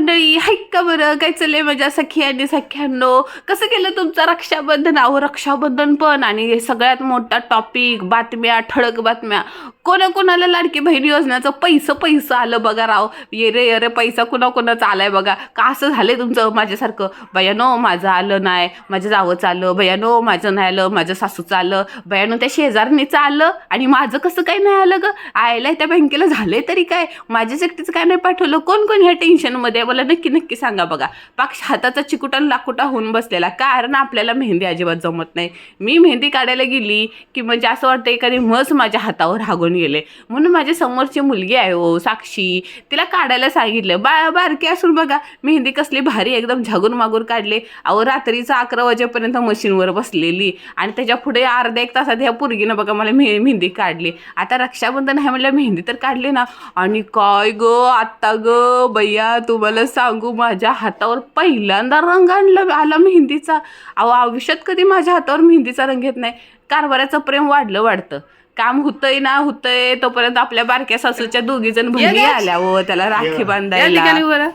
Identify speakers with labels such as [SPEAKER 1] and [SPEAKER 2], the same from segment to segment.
[SPEAKER 1] मंडळी हाईक का बरं. काय चाललंय माझ्या सखी आणि सख्यांनो? कसं केलं तुमचं रक्षाबंधन? अहो रक्षाबंधन पण. आणि हे सगळ्यात मोठा टॉपिक बातम्या ठळक बातम्या. कोणाकोणाला लाडकी बहीण योजनेचं पैसं पैसं आलं बघा राव. ये रे ये रे पैसा कोणाकोणाचा आलाय बघा. का असं झालंय तुमचं माझ्यासारखं? बयानो माझं आलं नाही. माझं जावंच आलं. बयानो माझं नाही आलं. माझं सासूचं आलं. बयानो त्या शेजारणीचं आलं. आणि माझं कसं काय नाही आलं ग? आयला त्या बँकेला झालंय तरी काय? माझ्या एकटीचं काय नाही पाठवलं? कोण कोण ह्या टेन्शनमध्ये मला नक्की नक्की सांगा बघा. पाक हाताचा चिकुटा आणि लाकुटा होऊन बसलेला. कारण आपल्याला मेहंदी अजिबात जमत नाही. मी मेहंदी काढायला गेली की म्हणजे असं वाटतं एखादी म्हस माझ्या हातावर हागून गेले. म्हणून माझ्या समोरची मुलगी आहे हो साक्षी तिला काढायला सांगितलं. बा बारकी असून बघा मेहंदी कसली भारी एकदम झागून मागून काढले. अहो रात्रीचं अकरा वाजेपर्यंत मशीनवर बसलेली. आणि त्याच्या पुढे अर्ध्या एक तासात ह्या पोरगीनं बघा मला मेह मेहंदी काढली. आता रक्षाबंधन आहे म्हणलं मेहंदी तर काढली ना. आणि काय ग आत्ता ग बయ్या तुम्हाला सांगू माझ्या हातावर पहिल्यांदा रंग आणला आला मेहंदीचा. अहो आयुष्यात कधी माझ्या हातावर मेहंदीचा रंग येत नाही. कारभाराचं प्रेम वाढलं वाढतं. काम होतंय ना होतंय तोपर्यंत आपल्या बारक्या सासूच्या दोघी जण बहिणी आल्या व त्याला राखी बांधायला.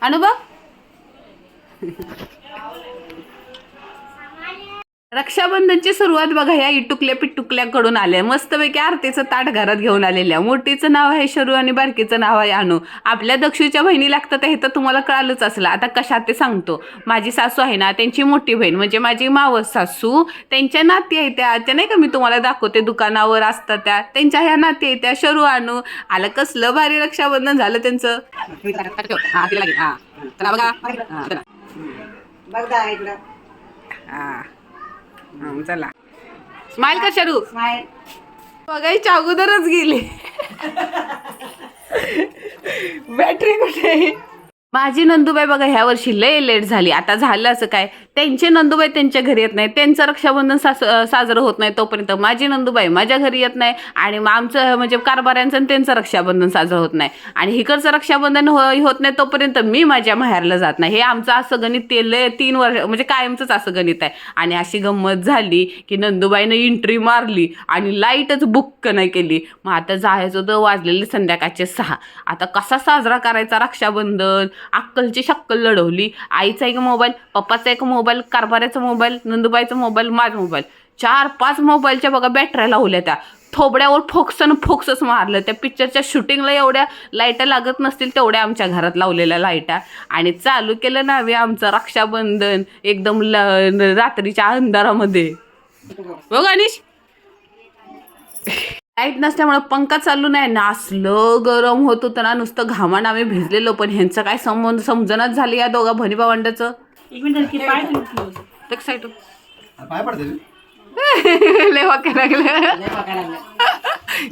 [SPEAKER 1] अनुभव? रक्षाबंधनची सुरुवात बघा ह्या इटुकल्या पिटुकल्याकडून आल्या. मस्तपैकी आरतीचं ताट घरात घेऊन आलेल्या. मोठीचं नाव आहे शरू आणि बारकीचं नाव आहे अनु. आपल्या दक्षूच्या बहिणी लागतात हे तर तुम्हाला कळालंच असलं. आता कशात ते सांगतो. माझी सासू आहे ना त्यांची मोठी बहीण म्हणजे माझी मावस सासू त्यांच्या नाती आहेत त्या. त्या नाही का मी तुम्हाला दाखवते दुकानावर असतात त्या. त्यांच्या ह्या नाती आहेत त्या शरू अनु. आलं कसलं भारी रक्षाबंधन झालं त्यांचं.
[SPEAKER 2] बघा.
[SPEAKER 1] चला. स्माइल कर शरू
[SPEAKER 2] स्माईल
[SPEAKER 1] बघायच्या अगोदरच गेली. बॅटरी कुठे आहे? माझी नंदूबाई बघा ह्या वर्षी लय लेट झाली. आता झालं असं काय? त्यांचे नंदूबाई त्यांच्या घरी येत नाही त्यांचं रक्षाबंधन सास साजरं होत नाही तोपर्यंत. माझी नंदूबाई माझ्या घरी येत नाही आणि मग आमचं म्हणजे कारभाऱ्यांचं आणि त्यांचं रक्षाबंधन साजरं होत नाही. आणि हिकडचं रक्षाबंधन हो होत नाही तोपर्यंत मी माझ्या माहेरला जात नाही. हे आमचं असं गणित ते लय तीन वर्ष म्हणजे कायमचंच असं गणित आहे. आणि अशी गंमत झाली की नंदूबाईनं एंट्री मारली आणि लाईटच बुक नाही केली. मग आता जायचं होतं वाजलेले संध्याकाळचे सहा. आता कसा साजरा करायचा रक्षाबंधन? अक्कलची शक्कल लढवली. आईचा एक मोबाईल पप्पाचा एक मोबाईल मोबाईल कारभाऱ्याचा मोबाईल नंदुबाईचा मोबाईल माझा मोबाईल. चार पाच मोबाईलच्या बघा बॅटऱ्या लावल्या त्या. थोबड्यावर फोक्सन फोक्सच मारलं. त्या पिक्चरच्या शूटिंगला एवढ्या लाईटा लागत नसतील तेवढ्या आमच्या घरात लावलेल्या लाईटा. आणि चालू केलं ना आम्ही आमचं रक्षाबंधन एकदम ल रात्रीच्या अंधारामध्ये. हो, बघ अनिश लाइट नसल्यामुळे पंखा चालू नाही. ना असलं गरम होत होतं ना नुसतं घामानं आम्ही भिजलेलो. पण ह्यांचं काय संबंध समजणच झालं या दोघा भणी भावंडाचं
[SPEAKER 2] एक मिनिट की पाय ठेवतो.
[SPEAKER 1] एक्साइट
[SPEAKER 3] पाय पडते
[SPEAKER 1] लय वाकायला लागलं.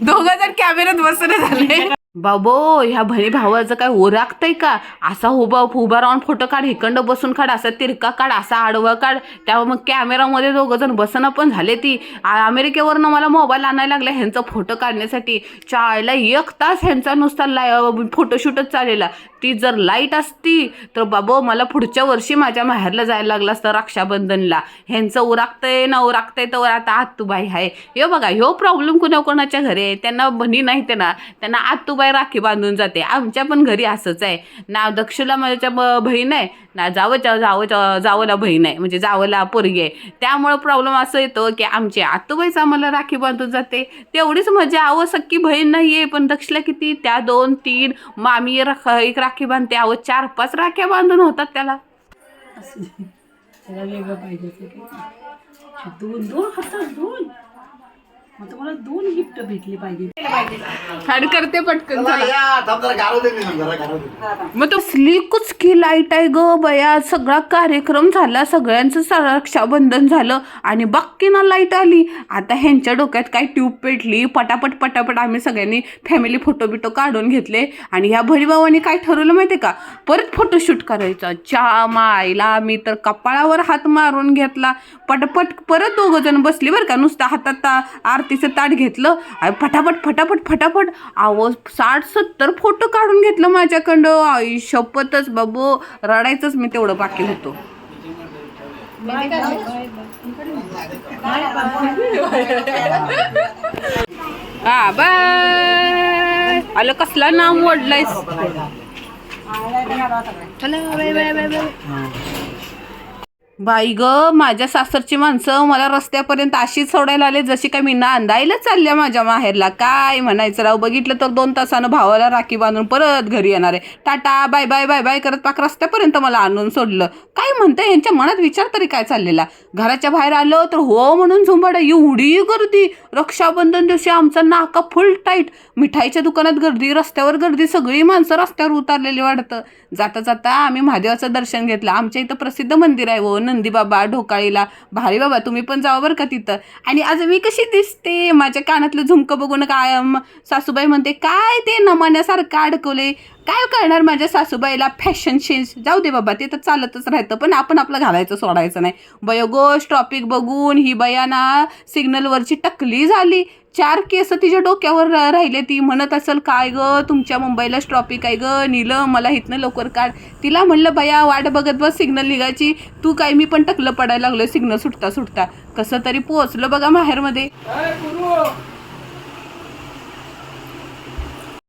[SPEAKER 1] दोघं जण कॅमेऱ्यात बसले झाले. बाबो ह्या भणी भावाचं काय ओरागतंय का? असा उभा उभा राहून फोटो काढ हिकंड बसून काढ असा तिरका काढ असा आडवा काढ. त्यामुळे मग कॅमेरामध्ये दोघं जण बसणं पण झाले ती. आ- अमेरिकेवरनं मला मोबाईल आणायला लागला ह्यांचा फोटो काढण्यासाठी. चाळला एक तास ह्यांचा नुसता लाय फोटोशूटच चाललेला. ती जर लाइट असती तर बाबो मला पुढच्या वर्षी माझ्या माहेरला जायला लागलं असतं रक्षाबंधनला. ह्यांचं ओरागतंय ना ओरागतंय तर आता आत्तूबाई आहे हे बघा ह्यो प्रॉब्लेम कुणा कोणाच्या घरी आहे? त्यांना बनी नाही ते ना त्यांना आत्तूबाई राखी बांधून जाते. आमच्या पण घरी असंच आहे. ना दक्षला माझ्या ब- बहीण आहे ना जावंच्या जावंच्या जावला बहीण आहे. म्हणजे जावला पोरगी आहे. त्यामुळं प्रॉब्लेम असं येतो की आमची आत्तूबाईच आम्हाला राखी बांधून जाते. तेवढीच मजा. आवं सक्की बहीण नाही आहे पण दक्षला किती? त्या दोन तीन मामी रख एक राखी बांधते. आवं चार पाच राख्या बांधून होतात त्याला.
[SPEAKER 2] त्याला वेगळं पाहिजे दोन दोन हातात दोन. मग तुम्हाला दोन गिफ्ट भेटले पाहिजे.
[SPEAKER 1] करते पटकन मग तो स्लीकच की लाइट आहे ग बया. सगळा कार्यक्रम झाला सगळ्यांचं रक्षाबंधन झालं आणि बाकी ना लाइट आली. आता ह्यांच्या डोक्यात काय ट्यूब पेटली? पटापट पटापट आम्ही सगळ्यांनी फॅमिली फोटो बिटो काढून घेतले. आणि ह्या भरीभावानी काय ठरवलं माहितीये का? परत फोटोशूट करायचा. च्या मायला मी तर कपाळावर हात मारून घेतला. पटपट परत दोघं जण बसली बरं का नुसतं हातात ता- आरतीचं ताट घेतलं. आणि फटाफट फटाफट फटाफट. आवाज साठ सत्तर फोटो काढून घेतलं माझ्याकडं. आई शपथच बाबू. रडायचंच मी तेवढं बाकी होतो. हा बाय. आलं कसला नाव ओढलायस? चला बाय बाय बाय बाय. बाई ग माझ्या सासरची माणसं मला रस्त्यापर्यंत अशीच सोडायला आले जशी काय मी नांदायला चालल्या माझ्या माहेरला. काय म्हणायचं राव बघितलं तर दोन तासानं भावाला राखी बांधून परत घरी येणार आहे. Tata bye bye bye bye करत पाक रस्त्यापर्यंत मला आणून सोडलं. काय म्हणतं यांच्या मनात विचार तरी काय चाललेला? घराच्या बाहेर आलं तर हो म्हणून झुंबाडा एवढी गर्दी. रक्षाबंधन दिवशी आमचा नाका फुल टाईट मिठाईच्या दुकानात गर्दी रस्त्यावर गर्दी सगळी माणसं रस्त्यावर उतरलेली वाटतं जाता जाता आम्ही महादेवाचं दर्शन घेतलं. आमच्या इथं प्रसिद्ध मंदिर आहे हो. नंदीबाबा ढोकाळीला भारी बाबा तुम्ही पण जावा बरं का तिथं. आणि आज मी कशी दिसते? माझ्या कानातलं झुमकं बघून काय सासूबाई म्हणते काय ते नमान्यासारखं अडकवले? काय करणार माझ्या सासूबाईला? फॅशन चेंज जाऊ दे बाबा ते तर चालतच राहतं पण आपण आपलं घालायचं सोडायचं नाही. बयोगोश टॉपिक बघून ही बयाना सिग्नलवरची टकली झाली. चार केस तिच्या डोक्यावर राहिले. ती म्हणत असेल काय ग तुमच्या मुंबईला ट्रॉपिक आहे ग नीलं मला इथनं लवकर काढ. तिला म्हणलं बया वाट बघत बस सिग्नल निघायची. तू काय मी पण टकलं पडायला लागलो सिग्नल सुटता सुटता कसं तरी पोहोचलं बघा माहेरमध्ये.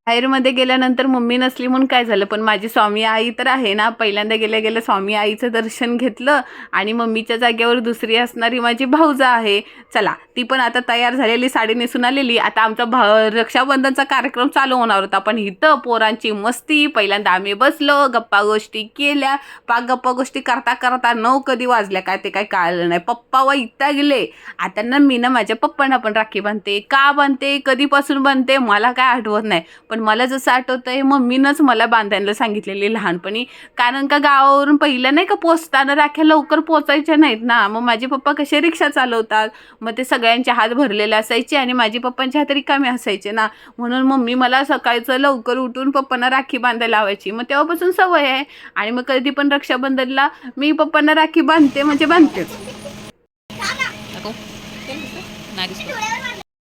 [SPEAKER 1] बाहेरमध्ये गेल्यानंतर मम्मी नसली म्हणून काय झालं? पण माझी स्वामी आई तर आहे ना. पहिल्यांदा गेल्या गेल्या स्वामी आईचं दर्शन घेतलं आणि मम्मीच्या जागेवर दुसरी असणारी माझी भाऊजा आहे. चला ती पण आता तयार झालेली साडी नेसून आलेली. आता आमचा भा रक्षाबंधनचा कार्यक्रम चालू होणार होता. पण इथं पोरांची मस्ती पहिल्यांदा आम्ही बसलो गप्पा गोष्टी केल्या. पा गप्पा गोष्टी करता करता नऊ कधी वाजल्या? काय ते काय कळलं नाही. पप्पा व इथं गेले. आता ना मी ना माझ्या पप्पांना पण राखी बांधते. का बांधते? कधीपासून बांधते? मला काय आठवत नाही. पण मला जसं आठवतं आहे मम्मीनंच मला बांधायला सांगितलेली लहानपणी. कारण का गावावरून पहिलं नाही का पोचताना राख्या लवकर पोचायच्या नाहीत ना. मग माझे पप्पा कसे रिक्षा चालवतात? मग ते सगळ्यांचे हात भरलेले असायचे आणि माझी पप्पांचे हात रिकामे असायचे ना. म्हणून मम्मी मला सकाळचं लवकर उठून पप्पांना राखी बांधायला लावायची. मग तेव्हापासून सवय आहे. आणि मग कधी पण रक्षाबंधनला मी पप्पांना राखी बांधते म्हणजे बांधतेच.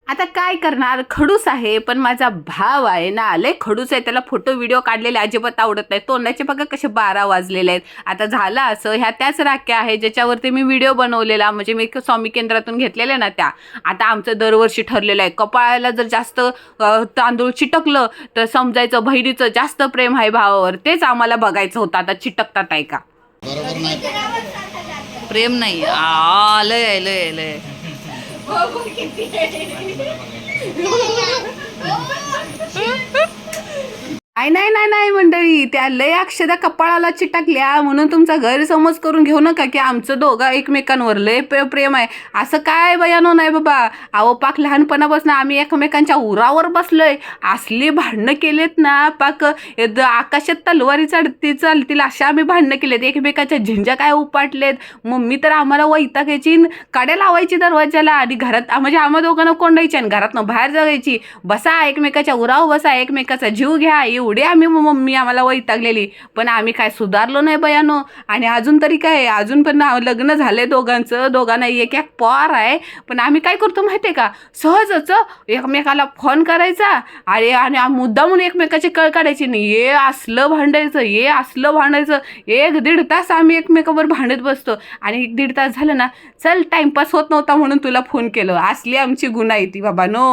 [SPEAKER 1] आता काय करणार? खडूस आहे पण माझा भाव आहे ना लय खडूस आहे. त्याला फोटो व्हिडिओ काढलेले अजिबात आवडत नाही. तोंडाचे बघा कसे बारा वाजलेले आहेत. आता झालं असं ह्या त्याच राख्या आहे ज्याच्यावरती मी व्हिडिओ बनवलेला म्हणजे मी स्वामी केंद्रातून घेतलेल्या ना त्या. आता आमचं दरवर्षी ठरलेलं आहे. कपाळाला जर जास्त तांदूळ चिटकलं तर समजायचं बहिणीचं जास्त प्रेम आहे भावावर. तेच आम्हाला बघायचं होतं. आता चिटकतात आहे का?
[SPEAKER 4] प्रेम नाही. आ लय आहे, लय आहे, लय आहे.
[SPEAKER 1] नाही नाही नाही नाही मंडळी त्या लय अक्षदा कपाळाला चिटकल्या म्हणून तुमचा गैरसमज करून घेऊ नका की आमचं दोघं एकमेकांवर लय प्रे- प्रेम आहे. असं काय बयानो नाही बाबा. अहो पाक लहानपणापासून आम्ही एकमेकांच्या उरावर बसलोय. असली भांडणं केलेत ना पाक. आकाशात तलवारी चढती चालतील अशा आम्ही भांडणं केलेत. एकमेकाच्या झिंजा काय उपाटलेत. मम्मी तर आम्हाला वैतागायची काड्या लावायची दरवाजाला आणि घरात म्हणजे आम्हा दोघांना कोंडायची आणि घरातनं बाहेर जगायची. बसा एकमेकाच्या उरावर बसा एकमेकाचा जीव घ्या येऊ एवढे आम्ही म- मम्मी आम्हाला वैतागलेली. पण आम्ही काय सुधारलो नाही बयानो. आणि अजून तरी काय अजून पण लग्न झाले दोघांचं. दोघांना एक एक पॉर आहे. पण आम्ही काय करतो माहितीये का? सहजच एकमेकाला फोन करायचा आणि आणि मुद्दा म्हणून एकमेकाची कळ काढायची नाही. ये असलं भांडायचं ये असलं भांडायचं. एक दीड तास आम्ही एकमेकावर भांडत बसतो. आणि एक दीड तास झालं ना चल टाइमपास होत नव्हता म्हणून तुला फोन केलं. असली आमची गुन्हा आहे ती बाबा नो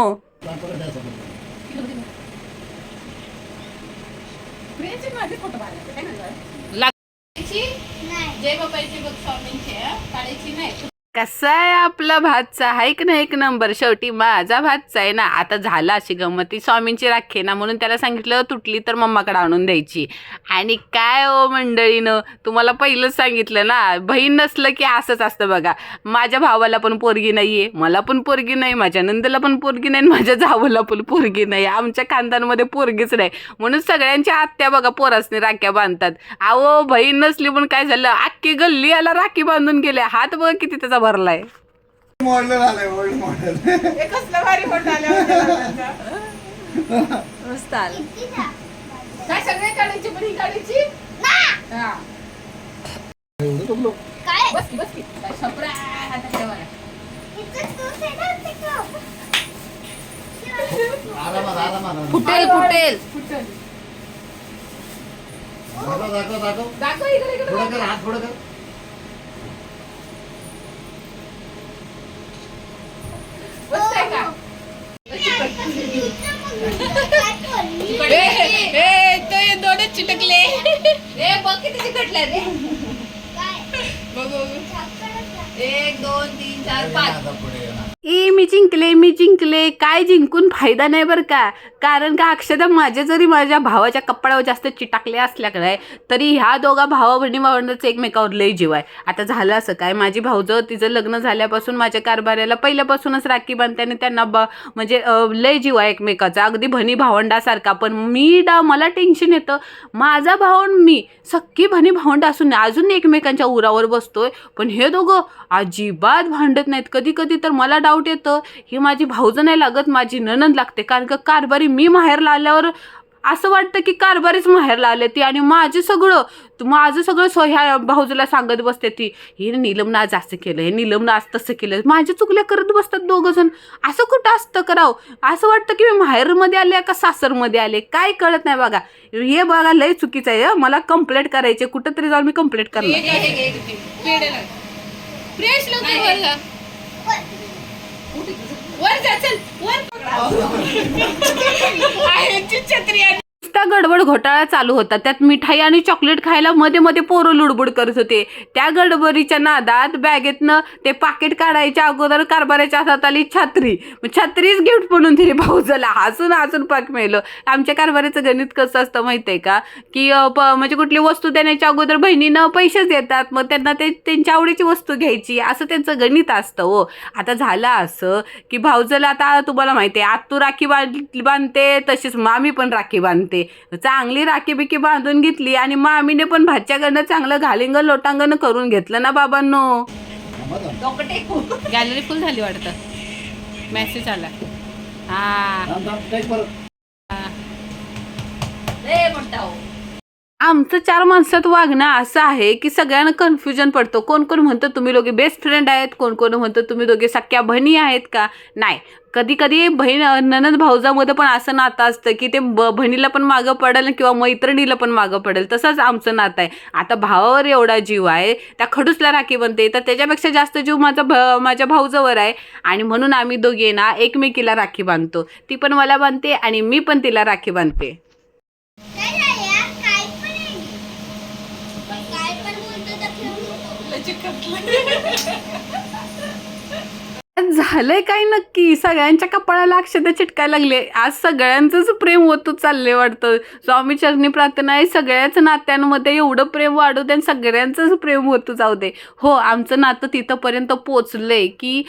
[SPEAKER 1] लागेची नाही जय बाबाची बघ स्वामींची काढायची नाही कसा आहे आपला भातचा? आहे की नाही एक नंबर. शेवटी माझा भातचा आहे ना आता झाला अशी गंमत. ती स्वामींची राखे ना म्हणून त्याला सांगितलं तुटली तर मम्माकडे आणून द्यायची. आणि काय हो मंडळीनं? तुम्हाला पहिलंच सांगितलं ना बहीण नसलं की असंच असतं बघा. माझ्या भावाला पण पोरगी नाहीये मला पण पोरगी नाही माझ्या नंदला पण पोरगी नाही माझ्या जावला पण पोरगी नाही. आमच्या खानदानमध्ये पोरगीच नाही. म्हणून सगळ्यांच्या आत्या बघा पोरासने राख्या बांधतात. अहो बहीण नसली पण काय झालं? अख्खी गल्ली याला राखी बांधून गेल्या. हात बघ किती त्याचा भरलाय.
[SPEAKER 3] मॉडेल आलंय ओल्ड मॉडेल
[SPEAKER 4] मस्त आलं.
[SPEAKER 3] आरामात आरामात.
[SPEAKER 4] फुटेल फुटेल.
[SPEAKER 3] दाखव दाखव दाखव. पुढं कर हात पुढं कर
[SPEAKER 1] तो हे दोनच चिटकले
[SPEAKER 4] ए बघ रे. एक दोन तीन चार पाच.
[SPEAKER 1] जिंकले मी जिंकले. काय जिंकून फायदा नाही बरं का? कारण का अक्षदा माझ्या जरी माझ्या भावाच्या कपड्यावर जास्त चिटाकले असल्या काय तरी ह्या दोघा भावा बहिणी भावंडाचं एकमेकावर लय जीव आहे. आता झालं असं काय? माझी भाऊजं तिचं लग्न झाल्यापासून माझ्या कारभाऱ्याला पहिल्यापासूनच राखी बांधते आणि त्यांना ब म्हणजे लई लय जीव आहे एकमेकाचा. अगदी भणी भावंडासारखा. पण मी डा मला टेन्शन येतं. माझा भावंड मी सख्खी भणी भावंड असून अजून एकमेकांच्या उरावर बसतोय. पण हे दोघं अजिबात भांडत नाहीत. कधी कधी तर मला डाऊट येतं. ही माझी भाऊजं नाही लागत माझी ननंद लागते. कारण का कारभारी मी माहेरला आल्यावर असं वाटतं की कारभारीच माहेरला आले ती आणि माझं सगळं माझं सगळं सो ह्या भाऊजूला सांगत बसते ती. ही नीलमनं आज असं केलं हे नीलमनं आज तसं केलं. माझ्या चुकल्या करत बसतात दोघं जण असं कुठं असतं करावं? असं वाटतं की मी माहेरमध्ये आले का सासरमध्ये आले? काय कळत नाही बघा. हे बघा लय चुकीचं आहे. मला कंप्लेंट करायचे कुठंतरी जाऊन मी कंप्लेंट करणार. वर जा चल वर. नुसता गडबड घोटाळा चालू होता. त्यात मिठाई आणि चॉकलेट खायला मध्ये मध्ये पोरं लुडबुड करत होते. त्या गडबडीच्या नादात बॅगेतनं ते पाकिट काढायच्या अगोदर कारभाराच्या हातात आली छत्री. मग छत्रीच गिफ्ट म्हणून दिली भाऊजाला. हसून हसून पाक मेलं. आमच्या कारभाराचं गणित कसं असतं माहिती आहे का की प- म्हणजे कुठली वस्तू देण्याच्या अगोदर बहिणीनं पैसेच देतात. मग त्यांना ते त्यांच्या आवडीची वस्तू घ्यायची. असं त्यांचं गणित असतं हो. आता झालं असं की भाऊजाला आता तुम्हाला माहिती आहे आत्तू राखी बांध बांधते तशीच मामी पण राखी बांधते. चांगली राखी बिकी बांधून घेतली आणि मामीने पण भाच्याकडनं चांगलं घालिंग लोटांगण करून घेतलं ना बाबांनो? गॅलरी फुल झाली वाटतं. मेसेज आला. हा.
[SPEAKER 4] हो.
[SPEAKER 1] आमचं चार माणसात वागणं असं आहे की सगळ्यांना कन्फ्युजन पडतो. कोण कोण म्हणतं तुम्ही दोघे बेस्ट फ्रेंड आहेत? कोण कोण म्हणतं तुम्ही दोघे सख्या बहिणी आहेत का? नाही. कधी कधी बहीण ननद भाऊजामध्ये पण असं नातं असतं की ते ब बहिणीला पण मागं पडेल किंवा मैत्रिणीला पण मागं पडेल. तसंच आमचं नातं आहे. आता भावावर एवढा जीव आहे. त्या खडूसला राखी बनते. तर त्याच्यापेक्षा जास्त जीव माझा भ माझ्या भाऊजावर आहे. आणि म्हणून आम्ही दोघे ना एकमेकीला राखी बांधतो. ती पण मला बांधते आणि मी पण तिला राखी बांधते. झालंय काय नक्की? सगळ्यांच्या कपाळाला अक्षता चिटकायला लागले. आज सगळ्यांचंच प्रेम होतं चाललंय वाटतं. स्वामी चरणी प्रार्थना आहे सगळ्याच नात्यांमध्ये एवढं प्रेम वाढू दे आणि सगळ्यांचंच प्रेम होतं जाऊ दे. हो आमचं नातं तिथंपर्यंत पोचलंय की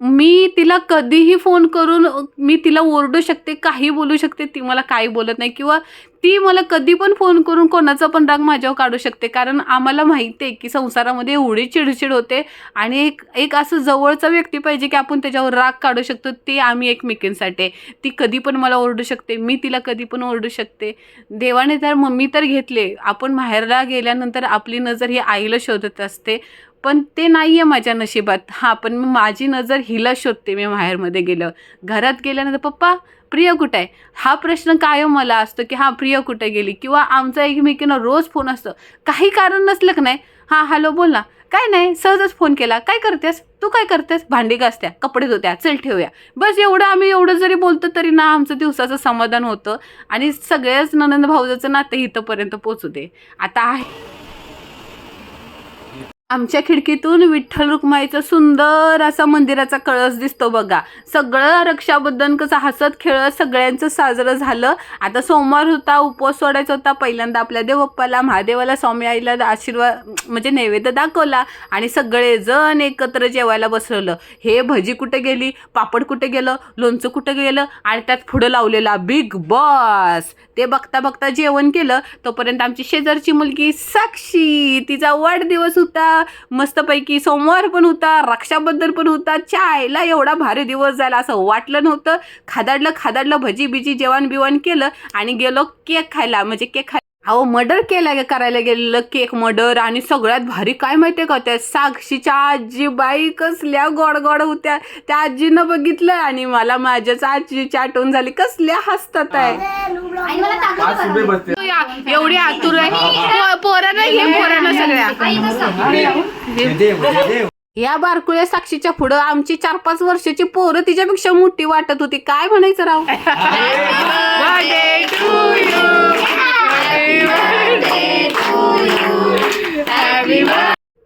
[SPEAKER 1] मी तिला कधीही फोन करून मी तिला ओरडू शकते काही बोलू शकते ती मला काही बोलत नाही किंवा ती मला कधी पण फोन करून कोणाचा पण राग माझ्यावर काढू शकते. कारण आम्हाला माहिती आहे की संसारामध्ये एवढी चिडचिड होते आणि एक एक असं जवळचा व्यक्ती पाहिजे की आपण त्याच्यावर राग काढू शकतो ते आम्ही एकमेकींसाठी आहे. ती कधी पण मला ओरडू शकते मी तिला कधी पण ओरडू शकते. देवाने तर मम्मी तर घेतले आपण माहेरला गेल्यानंतर आपली नजर ही आईला शोधत असते. पण ते नाही आहे माझ्या नशिबात. हां पण मी माझी नजर हिला शोधते मी माहेरमध्ये गेलं घरात गेल्यानंतर पप्पा प्रिय कुठं आहे? हा प्रश्न कायम मला असतो की हां प्रिय कुठे गेली? किंवा आमचा एकमेकीनं रोज फोन असतो. काही कारण नसलं की नाही? हां हॅलो बोल ना. काय नाही सहजच फोन केला. काय करतेस? तू काय करतेस? भांडी घासत्या कपडे धुत्या चल ठेवूया. बस एवढं आम्ही एवढं जरी बोलतो तरी ना आमचं दिवसाचं समाधान होतं आणि सगळ्याच ननंद भाऊजाचं नातं इथंपर्यंत पोचू दे. आता आहे आमच्या खिडकीतून विठ्ठल रुक्माईचा सुंदर असा मंदिराचा कळस दिसतो बघा. सगळं रक्षाबंधन कसं हसत खेळत सगळ्यांचं साजरं झालं. आता सोमवार होता उपवास सोडायचा होता. पहिल्यांदा आपल्या देवप्पाला महादेवाला स्वामी आईला आशीर्वाद म्हणजे नैवेद्य दाखवला आणि सगळेजण एकत्र जेवायला बसवलं हे भजी कुठे गेली? पापड कुठे गेलं? लोणचं कुठे गेलं? आणि त्यात पुढं लावलेला बिग बॉस. ते बघता बघता जेवण केलं. तोपर्यंत आमची शेजारची मुलगी साक्षी तिचा वाढदिवस होता. मस्तपैकी सोमवार पण होता रक्षाबंधन पण होता. चायला एवढा भारी दिवस झाला असं वाटलं नव्हतं. खादाडलं खादाडलं भजी बिजी जेवण बिवण केलं आणि गेलो केक खायला. म्हणजे केक खायला अहो मर्डर केला गे- करायला गेलेलं केक मर्डर आणि सगळ्यात भारी काय माहितीये का त्या साक्षीच्या आजीबाई कसल्या गोड गोड होत्या. त्या आजीनं बघितलं आणि मला माझ्याच आजीची आठवण झाली. कसल्या हसतात आहे. एवढी आतुर आहे. पोरांना हे पोरांना सगळ्या. या बारकुळ्या साक्षीच्या पुढं आमची चार पाच वर्षाची पोरं तिच्यापेक्षा मोठी वाटत होती. काय म्हणायचं राव?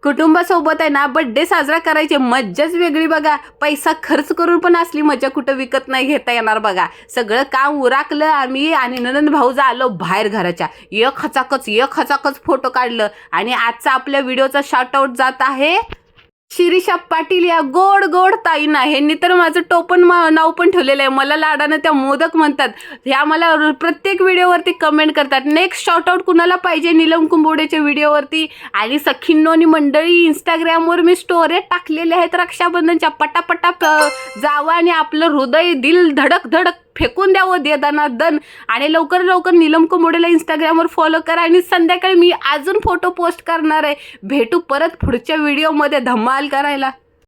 [SPEAKER 1] कुटुंबासोबत आहे ना बड्डे साजरा करायचे मज्जाच वेगळी बघा. पैसा खर्च करून पण असली मजा कुठं विकत नाही घेता येणार बघा. सगळं काम उराकलं आम्ही आणि ननंद भाऊ आलो बाहेर घराच्या. एक हचाकच एक हचाकच फोटो काढलं आणि आजचा आपल्या व्हिडिओचा शॉर्ट आउट जात आहे शिरीषा पाटील या गोड गोड ताईंना ह्यांनी तर माझं टोपण मा- नाव पण ठेवलेलं आहे. मला लाडानं त्या मोदक म्हणतात. ह्या मला प्रत्येक व्हिडिओवरती कमेंट करतात. नेक्स्ट शॉर्टआउट कुणाला पाहिजे नीलम कुंबोडेच्या व्हिडिओवरती? आणि सखींनो आणि मंडळी इंस्टाग्रामवर मी स्टोऱ्या टाकलेल्या आहेत. रक्षाबंधनच्या पटापटा जावा जावं आणि आपलं हृदय दिल धडक धडक फेकून द्यावं दे दना दन. आणि लवकर लवकर नीलम कुंबोडेला इंस्टाग्रामवर फॉलो करा आणि संध्याकाळी मी अजून फोटो पोस्ट करणार आहे. भेटू परत पुढच्या व्हिडिओमध्ये धमाल करायला.